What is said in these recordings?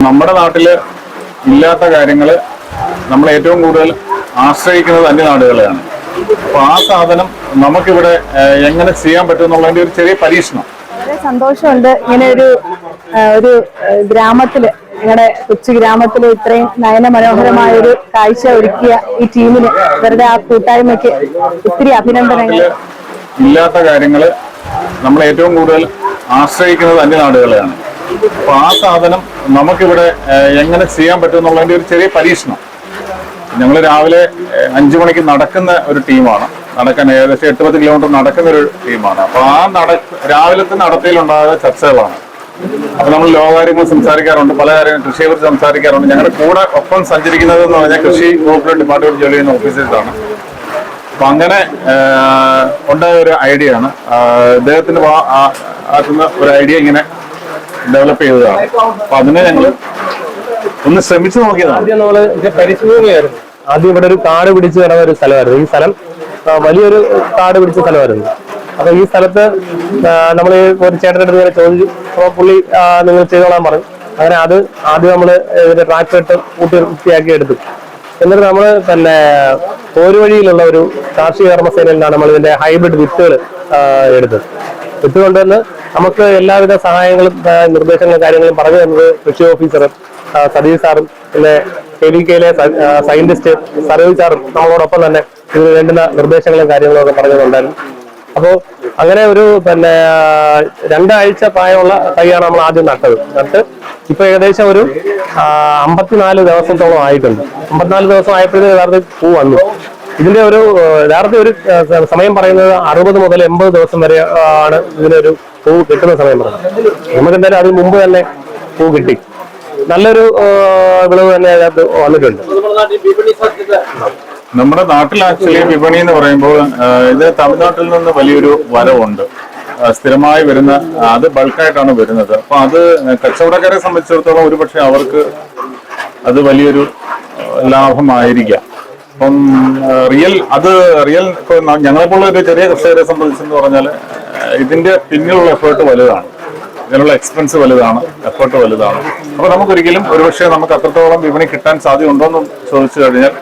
നമ്മുടെ നാട്ടിൽ ഇല്ലാത്ത കാര്യങ്ങൾ നമ്മൾ ഏറ്റവും കൂടുതൽ ആശ്രയിക്കുന്നത് അന്യനാടുകളെയാണ് അപ്പോൾ ആ സാധനം നമുക്കിവിടെ എങ്ങനെ ചെയ്യാൻ പറ്റും എന്നുള്ളതിന്റെ ഒരു ചെറിയ പരീക്ഷണം. വളരെ സന്തോഷമുണ്ട് ഇങ്ങനെ ഒരു ഒരു ഗ്രാമത്തിൽ ഗ്രാമത്തിൽ ഞങ്ങളുടെ കൊച്ചു ഗ്രാമത്തിൽ ഇത്രയും നയന മനോഹരമായ ഒരു കാഴ്ച ഒരുക്കിയ ഈ ടീമിന് ഇവരുടെ ആ കൂട്ടായ്മയ്ക്ക് ഒത്തിരി അഭിനന്ദനങ്ങൾ. ഇല്ലാത്ത കാര്യങ്ങൾ നമ്മൾ ഏറ്റവും കൂടുതൽ ആശ്രയിക്കുന്നത് അന്യനാടുകളെയാണ് അപ്പൊ ആ സാധനം നമുക്കിവിടെ എങ്ങനെ ചെയ്യാൻ പറ്റും എന്നുള്ളതിന്റെ ഒരു ചെറിയ പരീക്ഷണം. ഞങ്ങൾ രാവിലെ അഞ്ചു മണിക്ക് നടക്കുന്ന ഒരു ടീമാണ്. നടക്കാൻ ഏകദേശം എട്ട് പത്ത് കിലോമീറ്റർ നടക്കുന്ന ഒരു ടീമാണ്. അപ്പൊ ആ നട രാവിലത്തെ നടത്തിയിലുണ്ടാകുന്ന ചർച്ചകളാണ്. അപ്പൊ നമ്മൾ ലോകകാര്യങ്ങൾ സംസാരിക്കാറുണ്ട് പല കാര്യങ്ങളും കൃഷിയെ കുറിച്ച് സംസാരിക്കാറുണ്ട്. ഞങ്ങളുടെ കൂടെ ഒപ്പം സഞ്ചരിക്കുന്നത് എന്ന് പറഞ്ഞാൽ കൃഷി വകുപ്പ് ഡിപ്പാർട്ട്മെന്റ് ജോലി ചെയ്യുന്ന ഓഫീസേഴ്സാണ്. അപ്പൊ അങ്ങനെ ഉണ്ടായ ഒരു ഐഡിയ ആണ് അദ്ദേഹത്തിന്റെ ആക്കുന്ന ഒരു ഐഡിയ ഇങ്ങനെ ഡെവലപ്പ് ചെയ്തതാണ്. അപ്പൊ അതിനെ ഞങ്ങൾ ഒന്ന് ശ്രമിച്ചു നോക്കിയതാണ്. ആദ്യം നമ്മൾ ഇത് പരിസ്ഥിതിയായിരുന്നു ആദ്യം ഇവിടെ ഒരു കാട് പിടിച്ച് കിടന്ന ഒരു സ്ഥലമായിരുന്നു. ഈ സ്ഥലം വലിയൊരു കാട് പിടിച്ച സ്ഥലമായിരുന്നു. അപ്പൊ ഈ സ്ഥലത്ത് നമ്മൾ ഒരു ചേട്ടന്റെ അടുത്ത് ചോദിച്ചു അപ്പൊ പുള്ളി നിങ്ങൾ ചെയ്തോളാൻ പറഞ്ഞു. അങ്ങനെ അത് ആദ്യം നമ്മൾ ഇതിന്റെ ട്രാക്ടർ ഇട്ട് കൂട്ടി വൃത്തിയാക്കി എടുത്തു. എന്നിട്ട് നമ്മൾ പിന്നെ തോരുവഴിയിലുള്ള ഒരു കാർഷിക കർമ്മസേനയിലാണ് നമ്മൾ ഇതിന്റെ ഹൈബ്രിഡ് വിത്തുകൾ എടുത്തത്. വിത്ത് തന്നെ നമുക്ക് എല്ലാവിധ സഹായങ്ങളും നിർദ്ദേശങ്ങളും കാര്യങ്ങളും പറഞ്ഞു തന്നത് കൃഷി ഓഫീസറും സതീഷ് സാറും പിന്നെ കെ വി കെയിലെ സയന്റിസ്റ്റ് സരോജ് സാറും നമ്മളോടൊപ്പം തന്നെ ഇതിന് വേണ്ടുന്ന നിർദ്ദേശങ്ങളും കാര്യങ്ങളും ഒക്കെ പറഞ്ഞിട്ടുണ്ടായിരുന്നു അപ്പോൾ അങ്ങനെ ഒരു പിന്നെ രണ്ടാഴ്ച പ്രായമുള്ള തൈയാണ് നമ്മൾ ആദ്യം നട്ടത്. നട്ട് ഇപ്പൊ ഏകദേശം ഒരു അമ്പത്തിനാല് ദിവസത്തോളം ആയിട്ടുണ്ട്. അമ്പത്തിനാല് ദിവസം ആയപ്പോഴത്തേക്ക് പൂ വന്നു. ഇതിന്റെ ഒരു നേരത്തെ ഒരു സമയം പറയുന്നത് അറുപത് മുതൽ എൺപത് ദിവസം വരെ ആണ് ഇതിനൊരു പൂ കിട്ടുന്ന സമയം പറയുന്നത്. നമുക്ക് എന്തായാലും അതിന് മുമ്പ് തന്നെ പൂ കിട്ടി. നല്ലൊരു വിളവ് തന്നെ അതിനകത്ത് വന്നിട്ടുണ്ട്. നമ്മുടെ നാട്ടിൽ ആക്ച്വലി വിപണി എന്ന് പറയുമ്പോൾ ഇത് തമിഴ്നാട്ടിൽ നിന്ന് വലിയൊരു വരവുണ്ട്. സ്ഥിരമായി വരുന്ന അത് ബൾക്കായിട്ടാണ് വരുന്നത്. അപ്പൊ അത് കച്ചവടക്കാരെ സംബന്ധിച്ചിടത്തോളം ഒരുപക്ഷെ അവർക്ക് അത് വലിയൊരു ലാഭമായിരിക്കാം. അപ്പം റിയൽ അത് റിയൽ ഞങ്ങളെപ്പോലുള്ള ഒരു ചെറിയ കർഷകരെ സംബന്ധിച്ചെന്ന് പറഞ്ഞാൽ ഇതിന്റെ പിന്നിലുള്ള എഫേർട്ട് വലുതാണ്. ഇതിനുള്ള എക്സ്പെൻസ് വലുതാണ്. എഫേർട്ട് വലുതാണ്. അപ്പൊ നമുക്കൊരിക്കലും ഒരുപക്ഷെ നമുക്ക് അത്രത്തോളം വിപണി കിട്ടാൻ സാധ്യതയുണ്ടോ എന്ന് ചോദിച്ചു കഴിഞ്ഞാൽ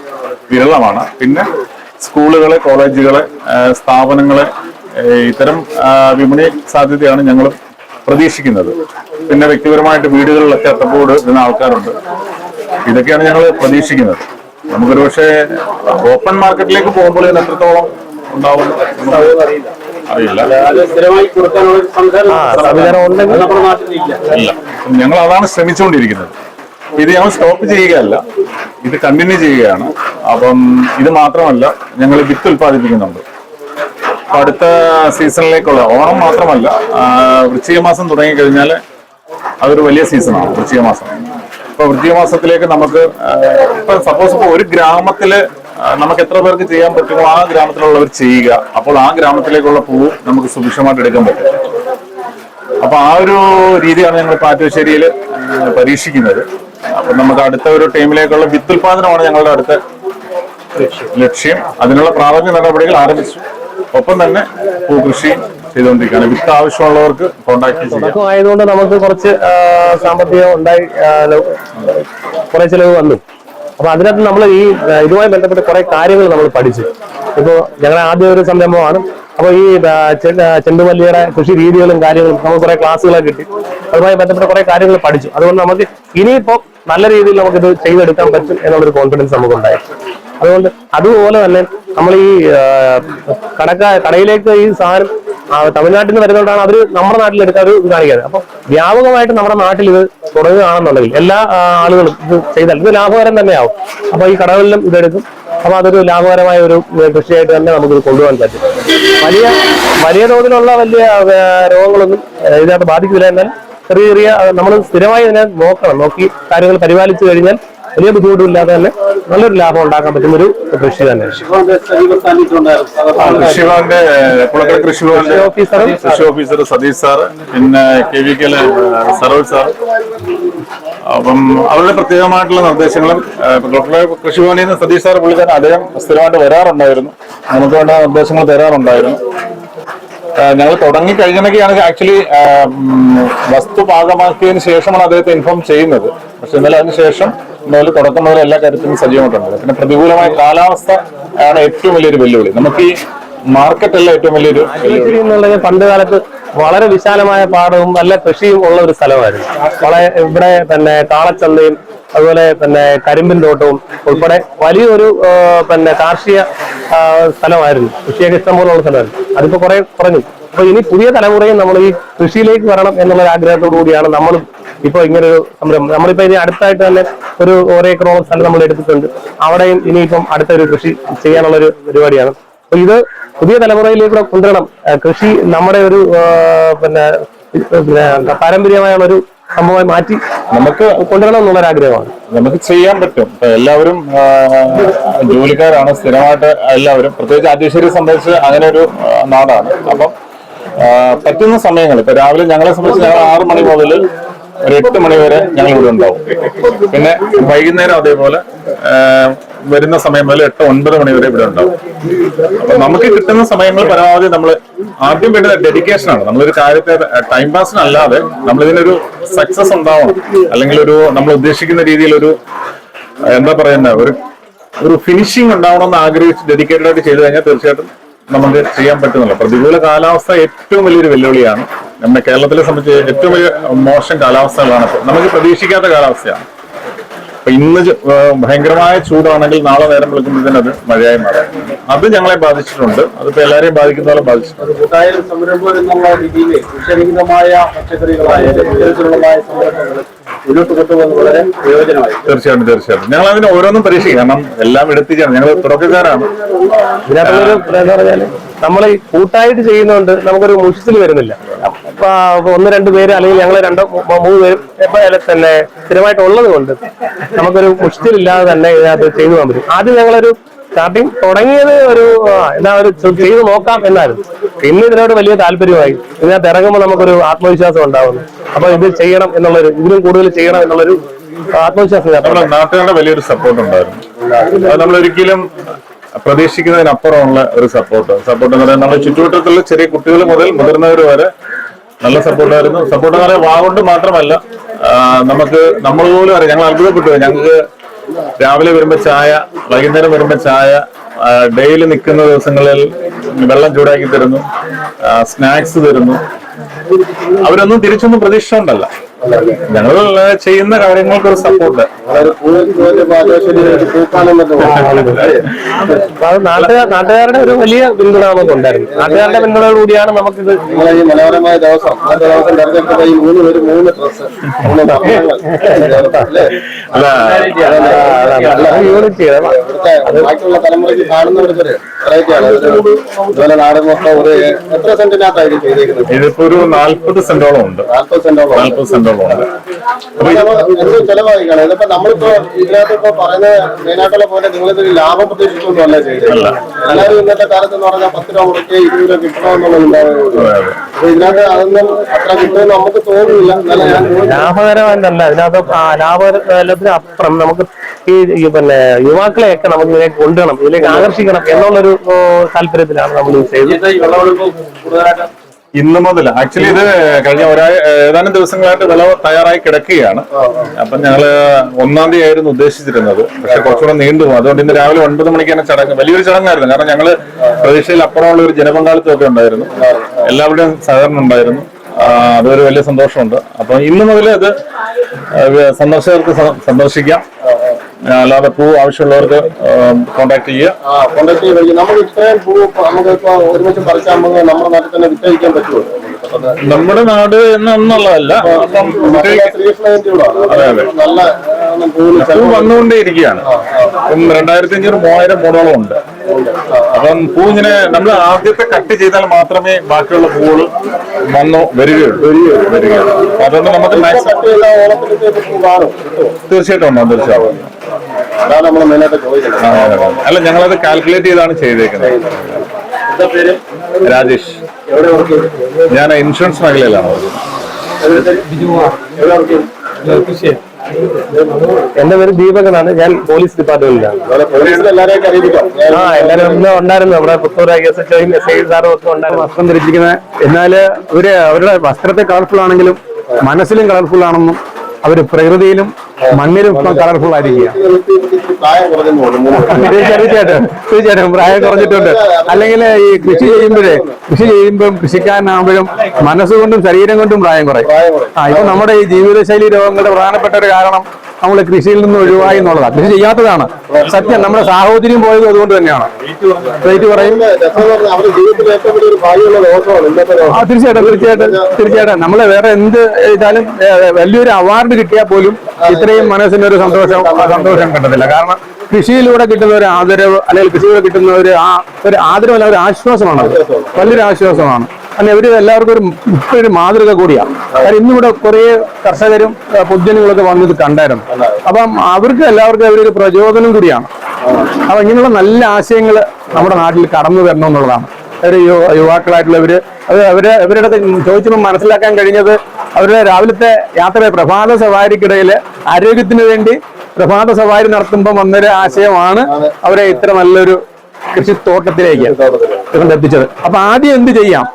വിരളമാണ്. പിന്നെ സ്കൂളുകളെ കോളേജുകളെ സ്ഥാപനങ്ങളെ ഇത്തരം വിപണി സാധ്യതയാണ് ഞങ്ങൾ പ്രതീക്ഷിക്കുന്നത്. പിന്നെ വ്യക്തിപരമായിട്ട് വീടുകളിലൊക്കെ അത്തപ്പോട് ഇരുന്ന ആൾക്കാരുണ്ട്. ഇതൊക്കെയാണ് ഞങ്ങൾ പ്രതീക്ഷിക്കുന്നത്. നമുക്കൊരു പക്ഷേ ഓപ്പൺ മാർക്കറ്റിലേക്ക് പോകുമ്പോൾ ഇതിന് എത്രത്തോളം ഉണ്ടാവും? അറിയില്ല. ഇല്ല. ഞങ്ങൾ അതാണ് ശ്രമിച്ചുകൊണ്ടിരിക്കുന്നത്. ഇത് ഞങ്ങൾ സ്റ്റോപ്പ് ചെയ്യുകയല്ല. ഇത് കണ്ടിന്യൂ ചെയ്യുകയാണ്. അപ്പം ഇത് മാത്രമല്ല ഞങ്ങൾ വിത്ത് ഉൽപ്പാദിപ്പിക്കുന്നുണ്ട്. അപ്പൊ അടുത്ത സീസണിലേക്കുള്ള ഓണം മാത്രമല്ല വൃശ്ചിക മാസം തുടങ്ങിക്കഴിഞ്ഞാൽ അതൊരു വലിയ സീസണാണ് വൃശ്ചിക മാസം. ഇപ്പൊ വൃശ്ചിക മാസത്തിലേക്ക് നമുക്ക് ഇപ്പൊ സപ്പോസ് ഇപ്പൊ ഒരു ഗ്രാമത്തിൽ നമുക്ക് എത്ര പേർക്ക് ചെയ്യാൻ പറ്റുമോ ആ ഗ്രാമത്തിലുള്ളവർ ചെയ്യുക. അപ്പോൾ ആ ഗ്രാമത്തിലേക്കുള്ള പൂവ് നമുക്ക് സുഭിക്ഷമായിട്ട് എടുക്കാൻ പറ്റും. അപ്പൊ ആ ഒരു രീതിയാണ് ഞങ്ങൾ പാറ്റുശ്ശേരിയിൽ പരീക്ഷിക്കുന്നത്. അപ്പൊ നമുക്ക് അടുത്ത ഒരു ടീമിലേക്കുള്ള വിത്തുൽപാദനമാണ് ഞങ്ങളുടെ അടുത്ത ലക്ഷ്യം. അതിനുള്ള പ്രാഥമിക നടപടികൾ ആരംഭിച്ചു. ഒപ്പം തന്നെ പൂകൃഷി ചെയ്തുകൊണ്ടിരിക്കുകയാണ്. വിത്ത് ആവശ്യമുള്ളവർക്ക് കോൺടാക്ട് ചെയ്യാം. ആയതുകൊണ്ട് നമുക്ക് കുറച്ച് സാമ്പത്തികം ഉണ്ടായി കുറെ ചിലവ് വന്നു. അപ്പൊ അതിനകത്ത് നമ്മൾ ഈ ഇതുമായി ബന്ധപ്പെട്ട് കുറെ കാര്യങ്ങൾ നമ്മൾ പഠിച്ചു. ഇപ്പോൾ ഞങ്ങളുടെ ആദ്യ ഒരു സംരംഭമാണ്. അപ്പോൾ ഈ ചെണ്ടുമല്ലിയുടെ കൃഷി രീതികളും കാര്യങ്ങളും നമുക്ക് കുറെ ക്ലാസ്സുകളൊക്കെ കിട്ടി. അതുമായി ബന്ധപ്പെട്ട കുറെ കാര്യങ്ങൾ പഠിച്ചു. അതുകൊണ്ട് നമുക്ക് ഇനിയിപ്പോ നല്ല രീതിയിൽ നമുക്കിത് ചെയ്തെടുക്കാൻ പറ്റും എന്നുള്ളൊരു കോൺഫിഡൻസ് നമുക്കുണ്ടായി. അതുകൊണ്ട് അതുപോലെ തന്നെ നമ്മൾ ഈ കടക്ക കടയിലേക്ക് ഈ സാധനം തമിഴ്നാട്ടിൽ നിന്ന് വരുന്നതുകൊണ്ടാണ് അവർ നമ്മുടെ നാട്ടിൽ എടുക്കാൻ ഒരു കാണിക്കുന്നത്. അപ്പൊ വ്യാപകമായിട്ട് നമ്മുടെ നാട്ടിൽ ഇത് തുടങ്ങുകയാണെന്നുണ്ടെങ്കിൽ എല്ലാ ആളുകളും ഇത് ചെയ്താൽ ഇത് ലാഭകരം തന്നെയാവും. അപ്പൊ ഈ കടകളിലും ഇതെടുക്കും അപ്പൊ അതൊരു ലാഭകരമായ ഒരു കൃഷിയായിട്ട് തന്നെ നമുക്ക് ഇത് കൊണ്ടുപോകാൻ പറ്റും. വലിയ വലിയ തോതിലുള്ള വലിയ രോഗങ്ങളൊന്നും ഇതിനകത്ത് ബാധിക്കില്ല എന്നാൽ ചെറിയ ചെറിയ നമ്മൾ സ്ഥിരമായി ഇതിനെ നോക്കണം. നോക്കി കാര്യങ്ങൾ പരിപാലിച്ചു കഴിഞ്ഞാൽ വലിയ ബുദ്ധിമുട്ടില്ലാതെ തന്നെ നല്ലൊരു ലാഭം ഉണ്ടാക്കാൻ പറ്റുന്ന ഒരു കൃഷി തന്നെ. കൃഷിഭവന്റെ കൃഷി ഓഫീസറും കൃഷി ഓഫീസർ. സതീഷ് സാർ പിന്നെ കെ വി കെയിലെ സരോജ് സാർ. അപ്പം അവരുടെ പ്രത്യേകമായിട്ടുള്ള നിർദ്ദേശങ്ങളും കൃഷിഭവനിൽ നിന്ന് സതീഷ് സാർ പുള്ളിക്കാരൻ അദ്ദേഹം സ്ഥിരമായിട്ട് വരാറുണ്ടായിരുന്നു. നമുക്ക് വേണ്ട നിർദ്ദേശങ്ങൾ തരാറുണ്ടായിരുന്നു. ഞങ്ങൾ തുടങ്ങി കഴിഞ്ഞൊക്കെയാണ് ആക്ച്വലി വസ്തു പാകമാക്കിയതിന് ശേഷമാണ് അദ്ദേഹത്തെ ഇൻഫോം ചെയ്യുന്നത്. പക്ഷെ എന്നാലും അതിന് ശേഷം മുതൽ തുടക്കം മുതൽ എല്ലാ കാര്യത്തിലും സജീവമായിട്ടുണ്ട്. പിന്നെ പ്രതികൂലമായ കാലാവസ്ഥ ആണ് ഏറ്റവും വലിയൊരു വെല്ലുവിളി. നമുക്ക് ഈ മാർക്കറ്റല്ല ഏറ്റവും വലിയൊരു വെല്ലുവിളി. എന്നുള്ളത് പണ്ട് കാലത്ത് വളരെ വിശാലമായ പാടവും നല്ല കൃഷിയും ഉള്ള ഒരു സ്ഥലമായിരുന്നു. വളരെ ഇവിടെ തന്നെ കാളച്ചന്തയും അതുപോലെ തന്നെ കരിമ്പിൻ തോട്ടവും ഉൾപ്പെടെ വലിയൊരു പിന്നെ കാർഷിക സ്ഥലമായിരുന്നു. കൃഷിയൊക്കെ ഇഷ്ടം പോലുള്ള സ്ഥലമായിരുന്നു. അതിപ്പോ കുറെ കുറഞ്ഞു. അപ്പൊ ഇനി പുതിയ തലമുറയും നമ്മൾ ഈ കൃഷിയിലേക്ക് വരണം എന്നുള്ള ഒരു ആഗ്രഹത്തോടു കൂടിയാണ് നമ്മളും ഇപ്പൊ ഇങ്ങനൊരു സംരംഭം. നമ്മളിപ്പോ ഇനി അടുത്തായിട്ട് തന്നെ ഒരു ഒരേക്കറോളം സ്ഥലം നമ്മൾ എടുത്തിട്ടുണ്ട്. അവിടെയും ഇനിയിപ്പം അടുത്തൊരു കൃഷി ചെയ്യാനുള്ള ഒരു പരിപാടിയാണ്. അപ്പൊ ഇത് പുതിയ തലമുറയിലേക്ക് കൂടെ കൊണ്ടുവരണം. കൃഷി നമ്മുടെ ഒരു പിന്നെ പിന്നെ പാരമ്പര്യമായുള്ള ഒരു സംഭവമായി മാറ്റി നമുക്ക് കൊണ്ടുവരണം എന്നുള്ളൊരു ആഗ്രഹമാണ് നമുക്ക് ചെയ്യാൻ പറ്റും. എല്ലാവരും ജോലിക്കാരാണ് സ്ഥിരമായിട്ട് എല്ലാവരും. പ്രത്യേകിച്ച് ആദ്യശ്ശേരി സംബന്ധിച്ച് അങ്ങനെ ഒരു നാടാണ്. അപ്പം പറ്റുന്ന സമയങ്ങൾ ഇപ്പൊ രാവിലെ ഞങ്ങളെ സംബന്ധിച്ച് ഞങ്ങൾ ആറ് മണി മുതൽ ഒരു എട്ട് മണി വരെ ഞങ്ങൾ ഇവിടെ ഉണ്ടാവും. പിന്നെ വൈകുന്നേരം അതേപോലെ വരുന്ന സമയം മുതൽ എട്ട് ഒൻപത് മണി വരെ ഇവിടെ ഉണ്ടാവും. അപ്പൊ നമുക്ക് കിട്ടുന്ന സമയങ്ങൾ പരമാവധി നമ്മൾ ആദ്യം വേണ്ടത് ഡെഡിക്കേഷൻ ആണ്. നമ്മളൊരു കാര്യത്തെ ടൈം പാസിനല്ലാതെ നമ്മൾ ഇതിനൊരു സക്സസ് ഉണ്ടാവണം. അല്ലെങ്കിൽ ഒരു നമ്മൾ ഉദ്ദേശിക്കുന്ന രീതിയിലൊരു എന്താ പറയുന്ന ഒരു ഒരു ഫിനിഷിംഗ് ഉണ്ടാവണമെന്ന് ആഗ്രഹിച്ച് ഡെഡിക്കേറ്റഡ് ആയിട്ട് ചെയ്തു കഴിഞ്ഞാൽ തീർച്ചയായിട്ടും നമുക്ക് ചെയ്യാൻ പറ്റുന്നില്ല പ്രതികൂല കാലാവസ്ഥ ഏറ്റവും വലിയൊരു വെല്ലുവിളിയാണ്. നമ്മുടെ കേരളത്തിലെ സംബന്ധിച്ച് ഏറ്റവും വലിയ മോശം കാലാവസ്ഥകളാണ് ഇപ്പോൾ. നമുക്ക് പ്രതീക്ഷിക്കാത്ത കാലാവസ്ഥയാണ്. അപ്പൊ ഇന്ന് ഭയങ്കരമായ ചൂടാണെങ്കിൽ നാളെ നേരം വിളിക്കുമ്പോഴത്തേന് അത് മഴയായി മാറും. അത് ഞങ്ങളെ ബാധിച്ചിട്ടുണ്ട്. അതിപ്പോ എല്ലാരെയും ബാധിക്കുന്ന പോലെ ബാധിച്ചിട്ടുണ്ട്. തീർച്ചയായിട്ടും തീർച്ചയായിട്ടും. ഞങ്ങൾ അതിനെ ഓരോന്നും പരീക്ഷിക്കും. കാരണം എല്ലാം എടുത്തിച്ചാണ് ഞങ്ങൾ തുടക്കക്കാരാണ്. നമ്മൾ ഈ കൂട്ടായിട്ട് ചെയ്യുന്നതുകൊണ്ട് നമുക്കൊരു മുഷിച്ചിൽ വരുന്നില്ല. ഒന്ന് രണ്ട് പേര് അല്ലെങ്കിൽ ഞങ്ങൾ രണ്ടോ മൂന്ന് പേരും എപ്പോഴായാലും തന്നെ സ്ഥിരമായിട്ട് ഉള്ളത് കൊണ്ട് നമുക്കൊരു മുഷ്ടിലില്ലാതെ തന്നെ ഇതിനകത്ത് ചെയ്തു പോകാൻ പറ്റും. ആദ്യം ഞങ്ങളൊരു സ്റ്റാർട്ടിങ് തുടങ്ങിയത് ഒരു എന്താ ഒരു ചെയ്തു നോക്കാം എന്നായിരുന്നു. പിന്നെ ഇതിനോട് വലിയ താല്പര്യമായി. ഇതിനകത്ത് ഇറങ്ങുമ്പോൾ നമുക്കൊരു ആത്മവിശ്വാസം ഉണ്ടാവുന്നു. അപ്പൊ ഇത് ചെയ്യണം എന്നുള്ളൊരു ഇതിലും കൂടുതൽ ചെയ്യണം എന്നുള്ളൊരു ആത്മവിശ്വാസം നമ്മുടെ നാട്ടുകാരുടെ വലിയൊരു സപ്പോർട്ട് ഉണ്ടായിരുന്നു. അത് ഒരിക്കലും പ്രതീക്ഷിക്കുന്നതിനപ്പുറമുള്ള ഒരു സപ്പോർട്ട് സപ്പോർട്ട് എന്ന് പറയുന്നത് നമ്മുടെ ചുറ്റുവട്ടത്തുള്ള ചെറിയ കുട്ടികൾ മുതൽ മുതിർന്നവർ വരെ നല്ല സപ്പോർട്ടായിരുന്നു. സപ്പോർട്ട് എന്ന് പറയാൻ വാഗൊണ്ട് മാത്രമല്ല നമുക്ക് നമ്മൾ പോലും അറിയാം. ഞങ്ങൾ അത്ഭുതപ്പെട്ടു. ഞങ്ങൾക്ക് രാവിലെ വരുമ്പോ ചായ വൈകുന്നേരം വരുമ്പോ ചായ ഡെയിലി നിൽക്കുന്ന ദിവസങ്ങളിൽ വെള്ളം ചൂടാക്കി തരുന്നു സ്നാക്സ് തരുന്നു. അവരൊന്നും തിരിച്ചൊന്നും പ്രതീക്ഷിച്ചുകൊണ്ടല്ല ഞങ്ങൾ ചെയ്യുന്ന കാര്യങ്ങൾക്ക് ഒരു സപ്പോർട്ട് അത് നാട്ടുകാർ നാട്ടുകാരുടെ ഒരു വലിയ പിന്തുണ നമുക്ക് ഉണ്ടായിരുന്നു. നാട്ടുകാരുടെ പിന്തുണയോടുകൂടിയാണ് നമുക്കിത് മനോഹരമായ ദിവസം ബാക്കിയുള്ള തലമുറയ്ക്ക് ഇതുപോലെ നാടൻ മൊത്തം ഒരു എത്ര സെന്റിനകത്തായിരിക്കും ചെയ്തേക്കുന്നത്? ഇതിപ്പോ ഒരു നാല്പത് സെന്റോളം ഉണ്ട്. നാൽപ്പത് സെന്റോളം. നാല്പത് സെന്റോളം. ഉണ്ട് അപ്പൊ ഇത് എന്ത് ചെലവായിക്കാണ് ഇതിപ്പോ നമ്മളിപ്പോ ഇതിനകത്ത് ഇപ്പൊ പറയുന്ന മെയിനായിട്ടുള്ള പോലെ നിങ്ങളിത് ലാഭം പ്രതീക്ഷിച്ചൊന്നും അല്ല ചെയ്തത്. എല്ലാവരും ഇന്നത്തെ കാലത്ത് എന്ന് പറഞ്ഞാൽ പത്ത് രൂപ മുടക്കി ഇരുപത് രൂപ കിട്ടണമെന്നുള്ള ഉണ്ടാവുകയുള്ളൂ അതെ, അതെ. അപ്പൊ ഇതിനകത്ത് അതൊന്നും അത്ര കിട്ടുമെന്ന് നമുക്ക് തോന്നുന്നില്ല. എന്നാലും ഞാൻ ചോദിച്ചു. ലാഭകരമായിട്ടല്ല. ഇതിനകത്ത് ആ അപ്പുറം നമുക്ക് ഈ പിന്നെ യുവാക്കളെയൊക്കെ നമുക്ക് ഇതിലേക്ക് കൊണ്ടുവരണം. ഇതിലേക്ക് ആകർഷിക്കണം എന്നുള്ളൊരു താല്പര്യത്തിലാണ് നമ്മൾ ചെയ്തത്. ഇന്ന് മുതൽ. ആക്ച്വലി ഇത് കഴിഞ്ഞ ഒരാ ഏതാനും ദിവസങ്ങളായിട്ട് വിളവ് തയ്യാറായി കിടക്കുകയാണ്. അപ്പൊ ഞങ്ങൾ ഒന്നാം തീയതി ആയിരുന്നു ഉദ്ദേശിച്ചിരുന്നത്. പക്ഷെ കുറച്ചുകൂടെ നീണ്ടുപോകും അതുകൊണ്ട് ഇന്ന് രാവിലെ ഒൻപത് മണിക്കാണ് ചടങ്ങ്. വലിയൊരു ചടങ്ങായിരുന്നു. കാരണം ഞങ്ങൾ പ്രതീക്ഷയിൽ അപ്പുറമുള്ള ഒരു ജനപങ്കാളിത്തമൊക്കെ ഉണ്ടായിരുന്നു. എല്ലാവരുടെയും സഹകരണം ഉണ്ടായിരുന്നു. അതൊരു വലിയ സന്തോഷമുണ്ട്. അപ്പൊ ഇന്ന് മുതൽ അത് സന്ദർശകർക്ക് സന്ദർശിക്കാം. അല്ലാതെ പൂ ആവശ്യമുള്ളവർക്ക് കോൺടാക്ട് ചെയ്യുക. കോൺടാക്ട് ചെയ്ത് നമ്മൾ ഇത്രയും പൂ നമുക്ക് ഇപ്പൊ ഒരുമിച്ച് പറിച്ചാൽ നമുക്ക് നമ്മുടെ നാട്ടിൽ തന്നെ വിറ്റഴിക്കാൻ പറ്റുമോ? നമ്മുടെ നാട് ശ്രീകൃഷ്ണ അതെ, അതെ. നല്ല ആ, വന്നുകൊണ്ടേ പൂ വന്നുകൊണ്ടേയിരിക്കുകയാണ് ഇപ്പം രണ്ടായിരത്തി അഞ്ഞൂറ് മൂവായിരം പൂടോളം ഉണ്ട് അപ്പം പൂ ഇങ്ങനെ നമ്മൾ ആദ്യത്തെ കട്ട് ചെയ്താൽ മാത്രമേ ബാക്കിയുള്ള പൂവുകൾ വന്നു വരികയുള്ളൂ. വരികയുള്ളൂ. അതുകൊണ്ട് നമുക്ക് പൂ? തീർച്ചയായിട്ടും ഉണ്ടാവും തീർച്ചയായും. അല്ല ഞങ്ങളത് കാൽക്കുലേറ്റ് ചെയ്താണ് ചെയ്തേക്കുന്നത്. രാജേഷ്. ഞാൻ ഇൻഷുറൻസ് മേഖലയിലാണ് എന്റെ പേര് ദീപക് എന്നാണ് ഞാൻ പോലീസ് ഡിപ്പാർട്ട്മെന്റിലാണ്. ആ എല്ലാവരും ഉണ്ടായിരുന്നു. നമ്മുടെ Puthur I S H S I സാറും ഒക്കെ ഉണ്ടായിരുന്നു. വസ്ത്രം ധരിച്ചിരിക്കുന്നത് എന്നാൽ അവർ അവരുടെ വസ്ത്രത്തെ കളർഫുൾ ആണെങ്കിലും മനസ്സിലും കളർഫുൾ ആണെന്നും അവർ പ്രകൃതിയിലും മണ്ണിലും കളർഫുൾ ആയിരിക്കുക. തീർച്ചയായിട്ടും തീർച്ചയായിട്ടും. പ്രായം കുറഞ്ഞിട്ടുണ്ട്. അല്ലെങ്കിൽ ഈ കൃഷി ചെയ്യുമ്പോഴേ കൃഷി ചെയ്യുമ്പോൾ കൃഷിക്കാരനാകുമ്പോഴും മനസ്സുകൊണ്ടും ശരീരം കൊണ്ടും പ്രായം കുറയും. ആ ഇപ്പൊ നമ്മുടെ ഈ ജീവിതശൈലി രോഗങ്ങളുടെ പ്രധാനപ്പെട്ട ഒരു കാരണം നമ്മൾ കൃഷിയിൽ നിന്ന് ഒഴിവായി എന്നുള്ളതാണ്. കൃഷി ചെയ്യാത്തതാണ്. സത്യം നമ്മുടെ സാഹോദര്യം പോയത് അതുകൊണ്ട് തന്നെയാണ്. റേറ്റ് പറയും തീർച്ചയായിട്ടും തീർച്ചയായിട്ടും തീർച്ചയായിട്ടും. നമ്മൾ വേറെ എന്ത് ചെയ്താലും വലിയൊരു അവാർഡ് കിട്ടിയാൽ പോലും ഇത്രയും മനസ്സിനൊരു സന്തോഷം ആ സന്തോഷം കിട്ടത്തില്ല. കാരണം കൃഷിയിലൂടെ കിട്ടുന്ന ഒരു ആദരവ് അല്ലെങ്കിൽ കൃഷിയിലൂടെ കിട്ടുന്ന ഒരു ആ ഒരു ആദരവല്ല ഒരു ആശ്വാസമാണ്. വലിയൊരു ആശ്വാസമാണ്. അല്ല ഇവർ എല്ലാവർക്കും ഒരു ഒരു മാതൃക കൂടിയാണ് കാരണം ഇന്നിവിടെ കുറേ കർഷകരും പൊതുജനങ്ങളൊക്കെ വന്നത് കണ്ടായിരുന്നു. അപ്പം അവർക്ക് എല്ലാവർക്കും അവരൊരു പ്രചോദനം കൂടിയാണ്. അപ്പൊ ഇങ്ങനെയുള്ള നല്ല ആശയങ്ങൾ നമ്മുടെ നാട്ടിൽ കടന്നു വരണം എന്നുള്ളതാണ്. ഒരു യുവാക്കളായിട്ടുള്ളവര്. അത് അവർ ഇവരുടെ ചോദിച്ചപ്പോൾ മനസ്സിലാക്കാൻ കഴിഞ്ഞത് അവരുടെ രാവിലത്തെ യാത്ര പ്രഭാത സവാരിക്കിടയിൽ ആരോഗ്യത്തിന് വേണ്ടി പ്രഭാത സവാരി നടത്തുമ്പോൾ വന്നൊരു ആശയമാണ് അവരെ ഇത്ര നല്ലൊരു കൃഷിത്തോട്ടത്തിലേക്ക് എത്തിച്ചത്. അപ്പൊ ആദ്യം എന്ത് ചെയ്യാം?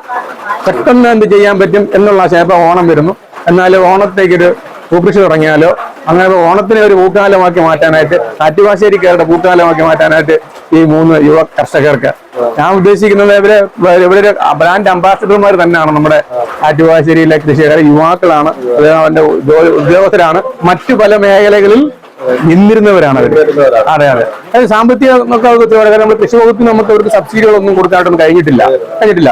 പെട്ടെന്ന് എന്ത് ചെയ്യാൻ പറ്റും എന്നുള്ള ആശയം ഇപ്പൊ ഓണം വരുന്നു. എന്നാൽ ഓണത്തേക്കൊരു പൂക്കൃഷി തുടങ്ങിയാലോ അങ്ങനെ ഓണത്തിനെ ഒരു പൂക്കാലമാക്കി മാറ്റാനായിട്ട് ആറ്റുവാശ്ശേരിക്കാരുടെ പൂക്കാലമാക്കി മാറ്റാനായിട്ട് ഈ മൂന്ന് യുവ കർഷകർക്ക്. ഞാൻ ഉദ്ദേശിക്കുന്നത് ഇവർ ഇവരൊരു ബ്രാൻഡ് അംബാസിഡർമാർ തന്നെയാണ് നമ്മുടെ ആറ്റുവാശ്ശേരിയിലെ കൃഷിക്കാർ യുവാക്കളാണ്. അവന്റെ ഉദ്യോഗസ്ഥരാണ്. മറ്റു പല മേഖലകളിൽ നിന്നിരുന്നവരാണ് അവർ അതെ അതെ. അതായത് സാമ്പത്തിക നമുക്ക് നമ്മൾ കൃഷി വകുപ്പിൽ നമുക്ക് അവർക്ക് സബ്സിഡികളൊന്നും കൊടുക്കാനായിട്ടൊന്നും കഴിഞ്ഞിട്ടില്ല. കഴിഞ്ഞിട്ടില്ല.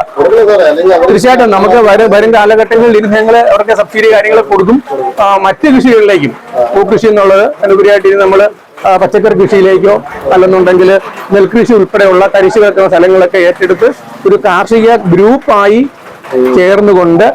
തീർച്ചയായിട്ടും നമുക്ക് വരും വരും കാലഘട്ടങ്ങളിൽ ഇരുന്ന് ഞങ്ങൾ അവർക്ക് സബ്സിഡി കാര്യങ്ങൾ കൊടുക്കും. മറ്റു കൃഷികളിലേക്കും. പൂക്കൃഷി എന്നുള്ളത് അതിനുപരിയായിട്ട് ഇനി നമ്മൾ പച്ചക്കറി കൃഷിയിലേക്കോ അല്ലെന്നുണ്ടെങ്കിൽ നെൽകൃഷി ഉൾപ്പെടെയുള്ള തരിശു കിടക്കുന്ന സ്ഥലങ്ങളൊക്കെ ഏറ്റെടുത്ത് ഒരു കാർഷിക ഗ്രൂപ്പായി ചേർന്നുകൊണ്ട്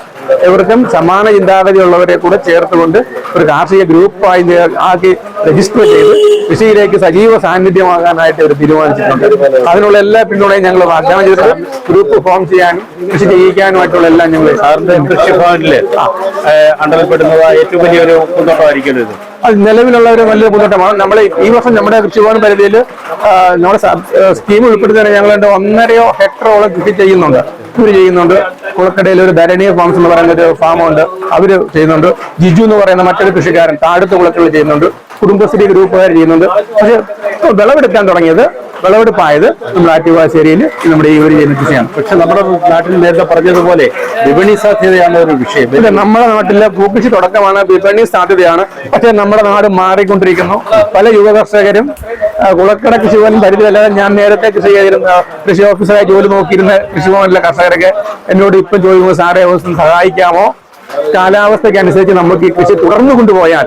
ഇവർക്കും സമാന ചിന്താഗതിയുള്ളവരെ കൂടെ ചേർത്തുകൊണ്ട് ഒരു കാർഷിക ഗ്രൂപ്പായി ആക്കി രജിസ്റ്റർ ചെയ്ത് കൃഷിയിലേക്ക് സജീവ സാന്നിധ്യമാകാനായിട്ട് ഒരു തീരുമാനിച്ചിട്ടുണ്ട്. അതിനുള്ള എല്ലാ പിന്തുണയും ഞങ്ങൾ വാഗ്ദാനം ചെയ്തിട്ട് ഗ്രൂപ്പ് ഫോം ചെയ്യാനും കൃഷി ചെയ്യിക്കാനുമായിട്ടുള്ള എല്ലാം ഞങ്ങൾ സാറിന്റെ കൃഷിഭവനിൽ അണ്ടർപ്പെടുന്നത് ഏറ്റവും വലിയൊരു മുന്നോട്ടമായിരിക്കും ഇത്. അത് നിലവിലുള്ള ഒരു വലിയ പൂന്തോട്ടമാണ്. നമ്മൾ ഈ വർഷം നമ്മുടെ കൃഷിഭവൻ പരിധിയിൽ നമ്മുടെ സ്കീം ഉൾപ്പെടുത്തി ഞങ്ങൾ ഒന്നരയോ ഹെക്ടറോളം കൃഷി ചെയ്യുന്നുണ്ട്. കൃഷി ചെയ്യുന്നുണ്ട്. കുളക്കടയിൽ ഒരു ധരണീയ ഫാംസ് എന്ന് പറയുന്ന ഒരു ഫാമുണ്ട് അവർ ചെയ്യുന്നുണ്ട്. ജിജു എന്ന് പറയുന്ന മറ്റൊരു കൃഷിക്കാരൻ താഴത്ത് കുളത്തിൽ ചെയ്യുന്നുണ്ട്. കുടുംബശ്രീ ഗ്രൂപ്പുകാർ ചെയ്യുന്നുണ്ട്. പക്ഷെ വിളവെടുക്കാൻ തുടങ്ങിയത് വിളവെടുപ്പായത് നമ്മുടെ ആറ്റുവാശ്ശേരിയിൽ നമ്മുടെ ഈ ഒരു ചെയ്യുന്ന കൃഷിയാണ്. പക്ഷെ നമ്മുടെ നാട്ടിൽ നേരത്തെ പറഞ്ഞതുപോലെ വിപണി സാധ്യതയാണ് ഒരു വിഷയം. നമ്മുടെ നാട്ടിലെ ഭൂകൃഷി തുടക്കമാണ് വിപണി സാധ്യതയാണ്. പക്ഷെ നമ്മുടെ നാട് മാറിക്കൊണ്ടിരിക്കുന്നു. പല യുവ കർഷകരും കുളക്കട കൃഷിഭവൻ പരിധിയല്ലാതെ ഞാൻ നേരത്തെ കൃഷി ചെയ്തിരുന്ന കൃഷി ഓഫീസറായി ജോലി നോക്കിയിരുന്ന കൃഷിഭവനിലെ കർഷകരൊക്കെ എന്നോട് ഇപ്പം ചോദിക്കുമ്പോൾ സാറേ ഒന്ന് സഹായിക്കാമോ? കാലാവസ്ഥയ്ക്ക് അനുസരിച്ച് നമുക്ക് ഈ കൃഷി തുടർന്നു കൊണ്ടുപോയാൽ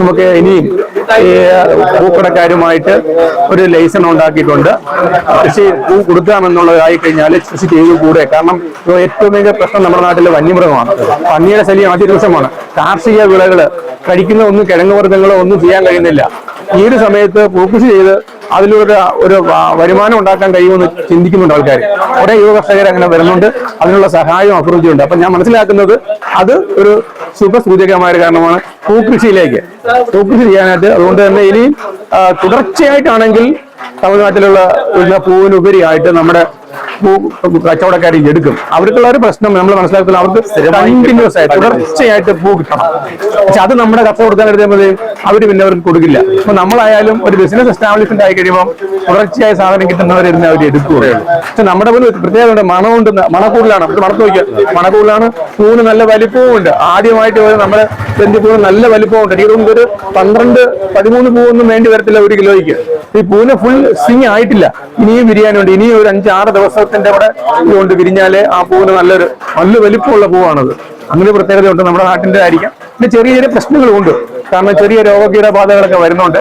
നമുക്ക് ഇനിയും ഈ പൂക്കടക്കാരുമായിട്ട് ഒരു ലൈസൺ ഉണ്ടാക്കിയിട്ടുണ്ട്. കൃഷി പൂ കൊടുക്കാമെന്നുള്ളതായി കഴിഞ്ഞാൽ കൃഷി ചെയ്തു കൂടെ. കാരണം ഏറ്റവും വലിയ പ്രശ്നം നമ്മുടെ നാട്ടിലെ വന്യമൃഗമാണ്. പന്നിയുടെ ശല്യം അതിരൂക്ഷമാണ്. കാർഷിക വിളകൾ കഴിക്കുന്ന ഒന്നും കിഴങ്ങ് വർഗങ്ങളോ ഒന്നും ചെയ്യാൻ കഴിയുന്നില്ല. ഈ ഒരു സമയത്ത് ഫോക്കസ് ചെയ്ത് അതിലൂടെ ഒരു വരുമാനം ഉണ്ടാക്കാൻ കഴിയുമെന്ന് ചിന്തിക്കുന്നുണ്ട് ആൾക്കാർ കുറെ യുവ കർഷകർ അങ്ങനെ വരുന്നുണ്ട്. അതിനുള്ള സഹായം അഭിവൃദ്ധിയുണ്ട് അപ്പൊ ഞാൻ മനസ്സിലാക്കുന്നത് അത് ഒരു ശുഭസൂചകമായ കാരണമാണ് പൂക്കൃഷിയിലേക്ക്. പൂക്കൃഷി ചെയ്യാനായിട്ട് അതുകൊണ്ട് തന്നെ ഇനിയും ആ, തുടർച്ചയായിട്ടാണെങ്കിൽ തമിഴ്നാട്ടിലുള്ള പൂവിനുപരിയായിട്ട് നമ്മുടെ പൂ കച്ചവടക്കാർ എടുക്കും. അവർക്കുള്ള ഒരു പ്രശ്നം നമ്മൾ മനസ്സിലാക്കുന്നത് അവർക്ക് കണ്ടിന്യൂസ് ആയിട്ട് തുടർച്ചയായിട്ട് പൂ കിട്ടണം. പക്ഷെ അത് നമ്മുടെ കച്ചവടം കൊടുക്കാൻ എടുക്കുമ്പോൾ അവർ പിന്നെ അവർക്ക് കൊടുക്കില്ല. അപ്പൊ നമ്മളായാലും ഒരു ബിസിനസ് എസ്റ്റാബ്ലിഷ്മെന്റ് ആയി കഴിയുമ്പോൾ തുടർച്ചയായ സാധനം കിട്ടുന്നവരിന്ന് അവർ എടുക്കുകയുള്ളൂ. പക്ഷെ നമ്മുടെ പോലും പ്രത്യേകത മണമുണ്ട്. മണക്കൂടിലാണ്. നമുക്ക് മണത്ത് നോക്കിയാൽ മണക്കൂടിലാണ് പൂവിന് നല്ല വലിപ്പവും ഉണ്ട് ആദ്യമായിട്ട് ഒരു നമ്മുടെ ബന്ധിപ്പൂവിന് നല്ല വലിപ്പവും ഉണ്ട് എനിക്ക് തോന്നുന്നു ഒരു പന്ത്രണ്ട് പതിമൂന്ന് പൂവൊന്നും വേണ്ടി വരത്തില്ല ഒരു കിലോയ്ക്ക്. ഈ പൂവിന് ഫുൾ സ്വിങ് ആയിട്ടില്ല. ഇനിയും ബിരിയാണി ഉണ്ട് ഇനിയും ഒരു അഞ്ച് ആറ് ദിവസത്തിന്റെ അവിടെ കൊണ്ട് വിരിഞ്ഞാലേ ആ പൂവിന് നല്ലൊരു നല്ല വലിപ്പമുള്ള പൂവാണത്. അങ്ങനെ പ്രത്യേകതയുണ്ട് നമ്മുടെ നാട്ടിന്റെ ആയിരിക്കാം. പിന്നെ ചെറിയ ചെറിയ പ്രശ്നങ്ങളുണ്ട് കാരണം ചെറിയ രോഗകീടബാധകളൊക്കെ വരുന്നുണ്ട്.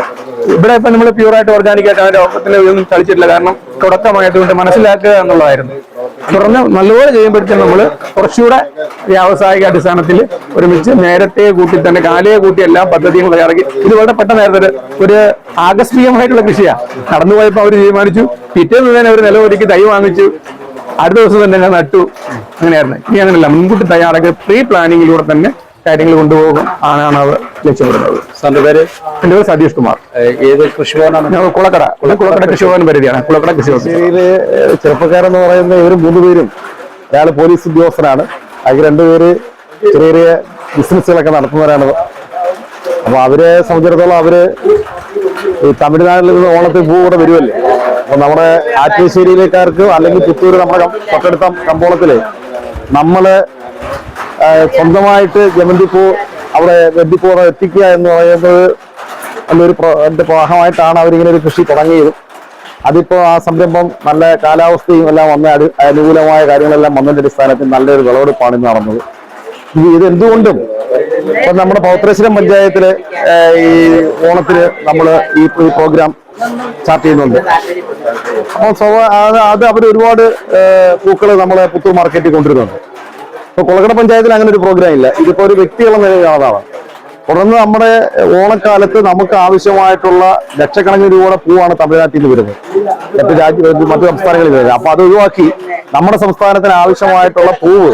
ഇവിടെ ഇപ്പൊ നമ്മൾ പ്യൂറായിട്ട് ഓർഗാനിക് ആയിട്ട് അവന്റെ രോഗത്തിന് ഒന്നും കളിച്ചിട്ടില്ല കാരണം തുടക്കമായതുകൊണ്ട് മനസ്സിലാക്കുക എന്നുള്ളതായിരുന്നു. തുടർന്ന് നല്ലപോലെ ചെയ്യുമ്പോഴത്തേക്കും നമ്മൾ കുറച്ചുകൂടെ വ്യാവസായിക അടിസ്ഥാനത്തിൽ ഒരുമിച്ച് നേരത്തെ കൂട്ടി തന്നെ കാലയെ കൂട്ടി എല്ലാ പദ്ധതികളും തയ്യാറാക്കി ഇത് വളരെ പെട്ടെന്ന് ഒരു- ഒരു ആകസ്മികമായിട്ടുള്ള കൃഷിയാണ് നടന്നുപോയപ്പോൾ അവർ തീരുമാനിച്ചു. പിറ്റേന്ന് തന്നെ അവർ നിലവൊരുക്കി തൈ വാങ്ങിച്ചു. അടുത്ത ദിവസം തന്നെ ഞാൻ നട്ടു. അങ്ങനെയായിരുന്നു. ഇനി അങ്ങനെയല്ല. മുൻകൂട്ടി തയ്യാറാക്കി പ്രീ പ്ലാനിങ്ങിലൂടെ തന്നെ കാര്യങ്ങൾ കൊണ്ടുപോകും. ആണ് അവർ ലക്ഷ്യമിടുന്നത് സാറിന്റെ പേര്? എന്റെ പേര് സതീഷ് കുമാർ. ഏത് കൃഷിഭവനാണ് ഞങ്ങൾ കുളക്കട. കുളക്കട കൃഷിഭവൻ പരിധിയാണ് കുളക്കട കൃഷി ചെറുപ്പക്കാരെന്ന് പറയുന്ന ഇവർ മൂന്ന് പേരും. ഒരാൾ പോലീസ് ഉദ്യോഗസ്ഥനാണ്. അതിൽ രണ്ടുപേര് ചെറിയ ചെറിയ ബിസിനസ്സുകളൊക്കെ നടത്തുന്നവരാണ്. അപ്പൊ അവരെ സംബന്ധിച്ചിടത്തോളം അവർ ഈ തമിഴ്നാട്ടിൽ നിന്ന് ഓണത്തിൽ പൂ കൂടെ വരുമല്ലേ അപ്പൊ നമ്മുടെ ആറ്റുശ്ശേരിയിലേക്കാർക്ക് അല്ലെങ്കിൽ പുത്തൂര് നമ്മുടെ തൊട്ടടുത്ത കമ്പോളത്തിൽ നമ്മൾ സ്വന്തമായിട്ട് ജമന്തിപ്പൂ അവിടെ വെന്തിപ്പൂ എത്തിക്കുക എന്ന് പറയുന്നത് നല്ലൊരു എന്റെ പ്രവാഹമായിട്ടാണ് അവരിങ്ങനെ ഒരു കൃഷി തുടങ്ങിയത്. അതിപ്പോ ആ സംരംഭം നല്ല കാലാവസ്ഥയും എല്ലാം വന്ന അനുകൂലമായ കാര്യങ്ങളെല്ലാം വന്നതിന്റെ അടിസ്ഥാനത്തിൽ നല്ലൊരു വിളവെടുപ്പാണ് ഇന്ന് നടന്നത്. ഇത് എന്തുകൊണ്ടും ഇപ്പൊ നമ്മുടെ പൗത്രശ്വരം പഞ്ചായത്തിൽ ഈ ഓണത്തിന് നമ്മൾ ഈ പ്രോഗ്രാം ചാർട്ട് ചെയ്യുന്നുണ്ട്. അപ്പോൾ അത് അവർ ഒരുപാട് പൂക്കൾ നമ്മളെ പുത്തൂർ മാർക്കറ്റിൽ കൊണ്ടുവരുന്നുണ്ട്. ഇപ്പൊ കുളക്കട പഞ്ചായത്തിൽ അങ്ങനെ ഒരു പ്രോഗ്രാം ഇല്ല. ഇതിപ്പോ ഒരു വ്യക്തികളുടെ നിലയിലാണ് തുടർന്ന് നമ്മുടെ ഓണക്കാലത്ത് നമുക്ക് ആവശ്യമായിട്ടുള്ള ലക്ഷക്കണക്കിന് രൂപയുടെ പൂവാണ് തമിഴ്നാട്ടിൽ നിന്ന് വരുന്നത്. മറ്റു രാജ്യ മറ്റു സംസ്ഥാനങ്ങളിൽ വരുന്നത്. അപ്പൊ അത് ഒഴിവാക്കി നമ്മുടെ സംസ്ഥാനത്തിന് ആവശ്യമായിട്ടുള്ള പൂവ്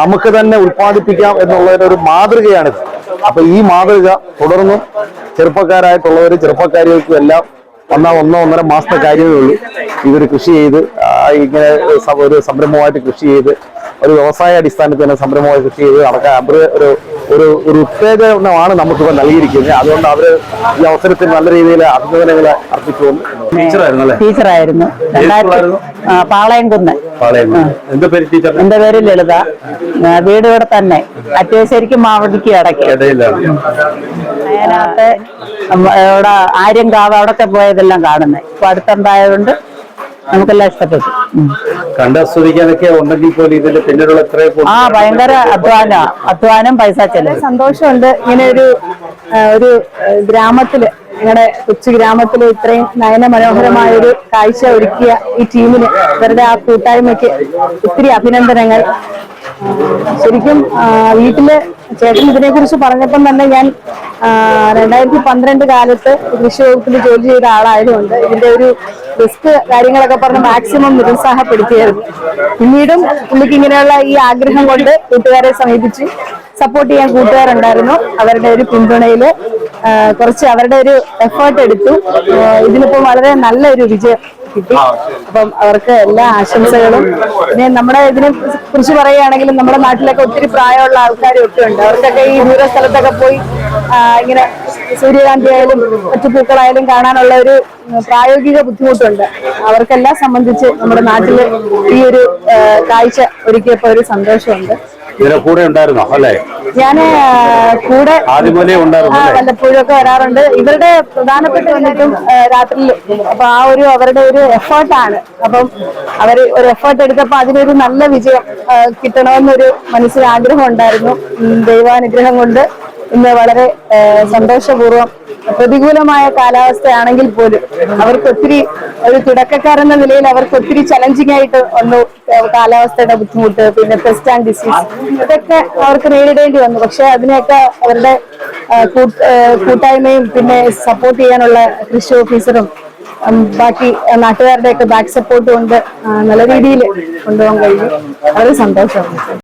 നമുക്ക് തന്നെ ഉത്പാദിപ്പിക്കാം എന്നുള്ളതിന്റെ ഒരു മാതൃകയാണിത്. അപ്പൊ ഈ മാതൃക തുടർന്നും ചെറുപ്പക്കാരായിട്ടുള്ളവർ ചെറുപ്പക്കാരികൾക്കും എല്ലാം വന്നാൽ ഒന്നോ ഒന്നര മാസത്തെ കാര്യമേ ഉള്ളൂ. ഇവർ കൃഷി ചെയ്ത് ഇങ്ങനെ ഒരു സംരംഭമായിട്ട് കൃഷി ചെയ്ത് ഒരു വ്യവസായ അടിസ്ഥാനത്തിൽ തന്നെ സംരംഭമായി കൃഷി ചെയ്ത് നടക്കാൻ അവർ ഒരു ഒരു ഒരു ഉത്തേജനമാണ് നമുക്കിപ്പോൾ നൽകിയിരിക്കുന്നത്. അതുകൊണ്ട് അവർ ഈ അവസരത്തിൽ നല്ല രീതിയിൽ അഭിനന്ദനങ്ങൾ അർപ്പിച്ചു ടീച്ചറായിരുന്നു പാളയംകുന്ന്. പാളയം പേര് ടീച്ചർ? എന്റെ പേര് ലളിത. വീട് ഇവിടെ തന്നെ. അറ്റേശ്ശേരിക്കും മാവടിക്ക് ഇടയ്ക്ക്. ഇവിടെ ആര്യങ്കാവ് അവിടൊക്കെ പോയതെല്ലാം കാണുന്നത്. ഇപ്പൊ അടുത്തുണ്ടായതുകൊണ്ട് നമുക്കെല്ലാം ഇഷ്ടപ്പെട്ടു. കണ്ടാസ്വദിക്കാനൊക്കെ ഉണ്ടെങ്കിൽ പോലും ഇതിന്റെ പിന്നിലുള്ള ആ ഭയങ്കര അധ്വാന അധ്വാനം പൈസ ചെലവ് സന്തോഷമുണ്ട്. ഇങ്ങനെ ഒരു ഒരു ഗ്രാമത്തിൽ ഞങ്ങളുടെ കൊച്ചു ഗ്രാമത്തിൽ ഇത്രയും നയന മനോഹരമായ ഒരു കാഴ്ച ഒരുക്കിയ ഈ ടീമിന് ഇവരുടെ ആ കൂട്ടായ്മയ്ക്ക് ഒത്തിരി അഭിനന്ദനങ്ങൾ. ശരിക്കും വീട്ടിലെ ചേട്ടൻ ഇതിനെ കുറിച്ച് പറഞ്ഞപ്പം തന്നെ ഞാൻ രണ്ടായിരത്തി പന്ത്രണ്ട് കാലത്ത് കൃഷി വകുപ്പിൽ ജോലി ചെയ്ത ആളായതുകൊണ്ട് ഇതിന്റെ ഒരു റിസ്ക് കാര്യങ്ങളൊക്കെ പറഞ്ഞ് മാക്സിമം നിരുത്സാഹപ്പെടുത്തിയായിരുന്നു. പിന്നീടും പുള്ളിക്ക് ഇങ്ങനെയുള്ള ഈ ആഗ്രഹം കൊണ്ട് കൂട്ടുകാരെ സമീപിച്ചു സപ്പോർട്ട് ചെയ്യാൻ കൂട്ടുകാരുണ്ടായിരുന്നു. അവരുടെ ഒരു പിന്തുണയിൽ കുറച്ച് അവരുടെ ഒരു എഫേർട്ട് എടുത്തു. ഇതിനിപ്പോ വളരെ നല്ല ഒരു വിജയം. കിട്ടി അപ്പം അവർക്ക് എല്ലാ ആശംസകളും. പിന്നെ നമ്മുടെ ഇതിനെ കുറിച്ച് പറയുകയാണെങ്കിലും നമ്മുടെ നാട്ടിലൊക്കെ ഒത്തിരി പ്രായമുള്ള ആൾക്കാരും ഒക്കെ ഉണ്ട്. അവർക്കൊക്കെ ഈ ദൂര സ്ഥലത്തൊക്കെ പോയി ഇങ്ങനെ സൂര്യകാന്തി ആയാലും മറ്റു പൂക്കളായാലും കാണാനുള്ള ഒരു പ്രായോഗിക ബുദ്ധിമുട്ടുണ്ട്. അവർക്കെല്ലാം സംബന്ധിച്ച് നമ്മുടെ നാട്ടിൽ ഈ ഒരു കാഴ്ച ഒരുക്കിയപ്പോ ഒരു സന്തോഷമുണ്ട്. ഇതിന്റെ കൂടെ ഉണ്ടായിരുന്നോ? അല്ലേ? ഞാൻ കൂടെ ആദ്യം മുതലേ ഉണ്ടായിരുന്നു ആ, വല്ലപ്പോഴും ഒക്കെ വരാറുണ്ട്. ഇവരുടെ പ്രധാനപ്പെട്ട വന്നിട്ടും രാത്രിയിൽ. അപ്പൊ ആ ഒരു അവരുടെ ഒരു എഫേർട്ടാണ് അപ്പം അവർ ഒരു എഫേർട്ട് എടുത്തപ്പോ അതിനൊരു നല്ല വിജയം കിട്ടണമെന്നൊരു മനസ്സിൽ ആഗ്രഹം ഉണ്ടായിരുന്നു ദൈവാനുഗ്രഹം കൊണ്ട് ഇന്ന് വളരെ സന്തോഷപൂർവം പ്രതികൂലമായ കാലാവസ്ഥയാണെങ്കിൽ പോലും അവർക്ക് ഒത്തിരി ഒരു തുടക്കക്കാരെന്ന നിലയിൽ അവർക്ക് ഒത്തിരി ചലഞ്ചിങ് ആയിട്ട് വന്നു കാലാവസ്ഥയുടെ ബുദ്ധിമുട്ട് പിന്നെ പെസ്റ്റ് ആൻഡ് ഡിസീസ് ഇതൊക്കെ അവർക്ക് നേരിടേണ്ടി വന്നു. പക്ഷെ അതിനെയൊക്കെ അവരുടെ കൂട്ടായ്മയും പിന്നെ സപ്പോർട്ട് ചെയ്യാനുള്ള കൃഷി ഓഫീസറും ബാക്കി നാട്ടുകാരുടെയൊക്കെ ബാക്ക് സപ്പോർട്ട് കൊണ്ട് നല്ല രീതിയിൽ കൊണ്ടുപോകാൻ കഴിഞ്ഞു. വളരെ സന്തോഷമാണ്